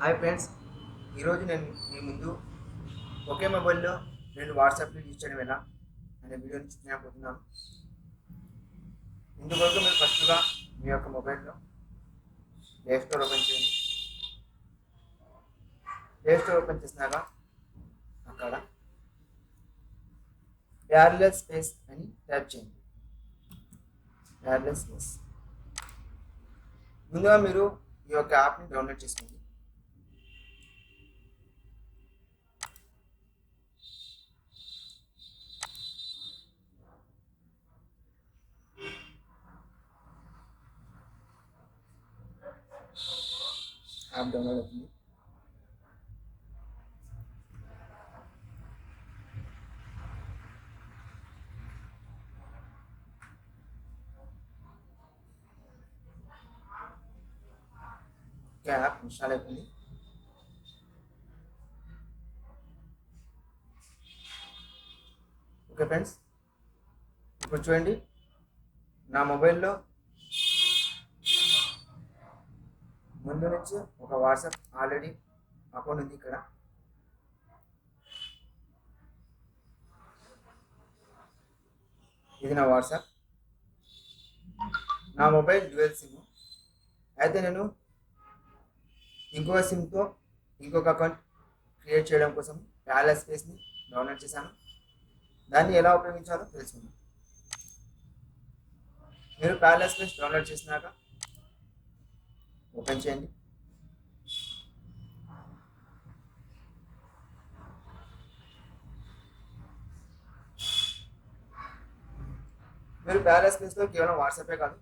Hi friends ఈరోజు నేను మీ ముందు ఒకే మొబైల్లో రెండు వాట్సాప్లు యూజ్ చేయడం ఎలా అనే వీడియోని చూపించబోతున్నాను ఇందువరకు మీరు ఫస్ట్గా మీ యొక్క మొబైల్లో ప్లే స్టోర్ ఓపెన్ చేయండి. ప్లే స్టోర్ ఓపెన్ చేసినాక అక్కడ ప్యారలల్ స్పేస్ అని టైప్ చేయండి. ప్యారలల్ స్పేస్ ముందుగా మీరు ఈ యొక్క యాప్ని డౌన్లోడ్ చేసుకోండి. యాప్ డౌన్లోడ్ అవుతుంది. యాప్ ఇన్స్టాల్ అయిపోయింది. ఓకే ఫ్రెండ్స్ ఇప్పుడు చూడండి నా మొబైల్లో ముందు నుంచి ఒక వాట్సాప్ ఆల్రెడీ అకౌంట్ ఉంది ఇక్కడ. ఇది నా వాట్సాప్. నా మొబైల్ డ్యూయల్ సిమ్. అయితే నేను ఇంకొక సిమ్తో ఇంకొక అకౌంట్ క్రియేట్ చేయడం కోసం ప్యాలెస్ స్పేస్ని డౌన్లోడ్ చేశాను. దాన్ని ఎలా ఉపయోగించాలో తెలుసుకుందాం. మీరు ప్యాలెస్ స్పేస్ డౌన్లోడ్ చేసినాక ఓపెన్ చేయండి మీరు బ్యాలెన్స్ ప్లేస్లో కేవలం వాట్సాపే కాదు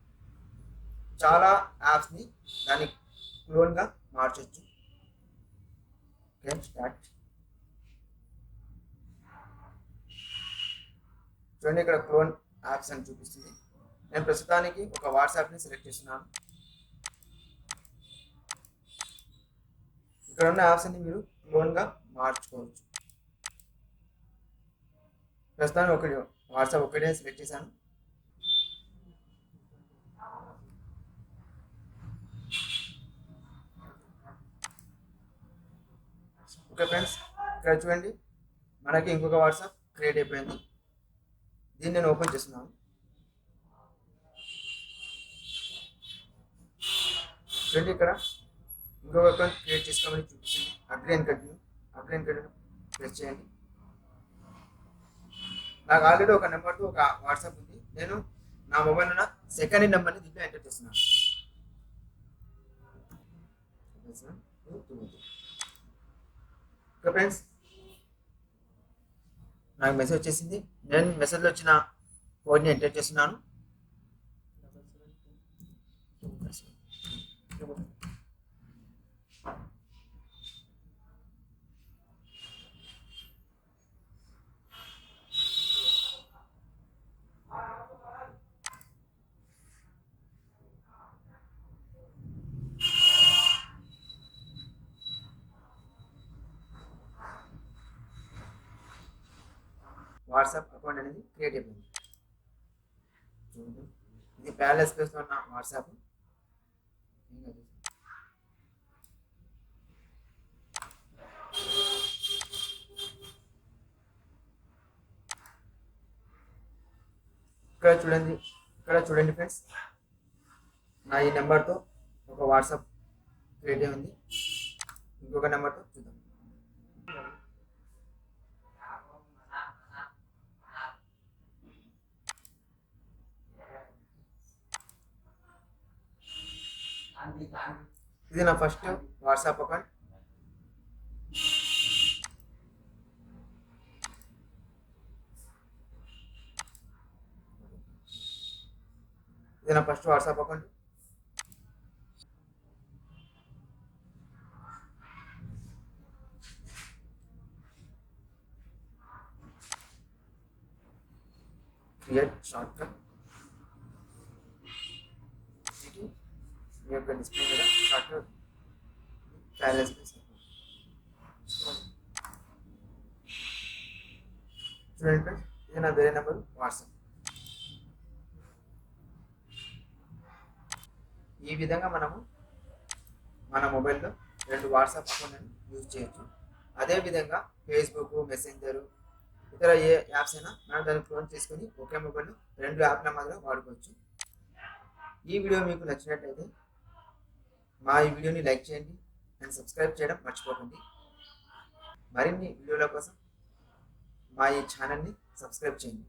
చాలా యాప్స్ని దాన్ని క్లోన్గా మార్చొచ్చు. ఓకే స్టార్ట్ చూడండి ఇక్కడ క్లోన్ యాప్స్ అని చూపిస్తుంది. నేను ప్రస్తుతానికి ఒక వాట్సాప్ని సెలెక్ట్ చేస్తున్నాను. ఇక్కడ ఉన్న యాప్స్ అన్ని మీరు క్లోన్గా మార్చుకోవచ్చు. ప్రస్తుతానికి ఒకటి వాట్సాప్ ఒకటే సెలెక్ట్ చేశాను. ఓకే ఫ్రెండ్స్ ఇక్కడ చూడండి. మనకి ఇంకొక వాట్సాప్ క్రియేట్ అయిపోయింది. దీన్ని నేను ఓపెన్ చేస్తున్నాను. చూడండి ఇక్కడ. ఇంకొక అకౌంట్ క్రియేట్ చేసుకోమని చూపిస్తుంది agree and continue agree and press చేయండి. నాకు ఆల్రెడీ ఒక నెంబర్తో ఒక వాట్సాప్ ఉంది. నేను నా మొబైల్ ఉన్న సెకండ్ నెంబర్ని దీంట్లో ఎంటర్ చేస్తున్నాను. ఓకే ఫ్రెండ్స్ నాకు మెసేజ్ వచ్చేసింది. నేను మెసేజ్లో వచ్చిన కోడ్ని ఎంటర్ చేస్తున్నాను. వాట్సాప్ అకౌంట్ అనేది క్రియేట్ అయిపోయింది. చూడండి ఇది ప్యాలెస్ స్పేస్లో ఉన్న వాట్సాప్. ఇక్కడ చూడండి ఇక్కడ చూడండి ఫ్రెండ్స్. నా ఈ నెంబర్తో ఒక వాట్సాప్ క్రియేట్ అయింది ఇంకొక నెంబర్తో చూద్దాం. ఇది నా ఫస్ట్ వాట్సాప్ అకౌంట్ ఇది నా first WhatsApp account create shortcut మీ యొక్క డిస్ప్లే మీద షార్ట్ చూడండి ఫ్రెండ్స్ ఇది నా వేరే నెంబర్ వాట్సాప్. ఈ విధంగా మనము మన మొబైల్లో రెండు వాట్సాప్ అకౌంట్లను యూజ్ చేయొచ్చు. అదేవిధంగా ఫేస్బుక్ మెసెంజరు ఇతర ఏ యాప్స్ అయినా మనం దాన్ని ఫోన్ చేసుకొని ఒకే మొబైల్లో రెండు యాప్ల మాత్రం వాడుకోవచ్చు. ఈ వీడియో మీకు నచ్చినట్లయితే మా ఈ వీడియోని లైక్ చేయండి అండ్ సబ్స్క్రైబ్ చేయడం మర్చిపోకండి. మరిన్ని వీడియోల కోసం మా ఈ ఛానల్ని సబ్స్క్రైబ్ చేయండి.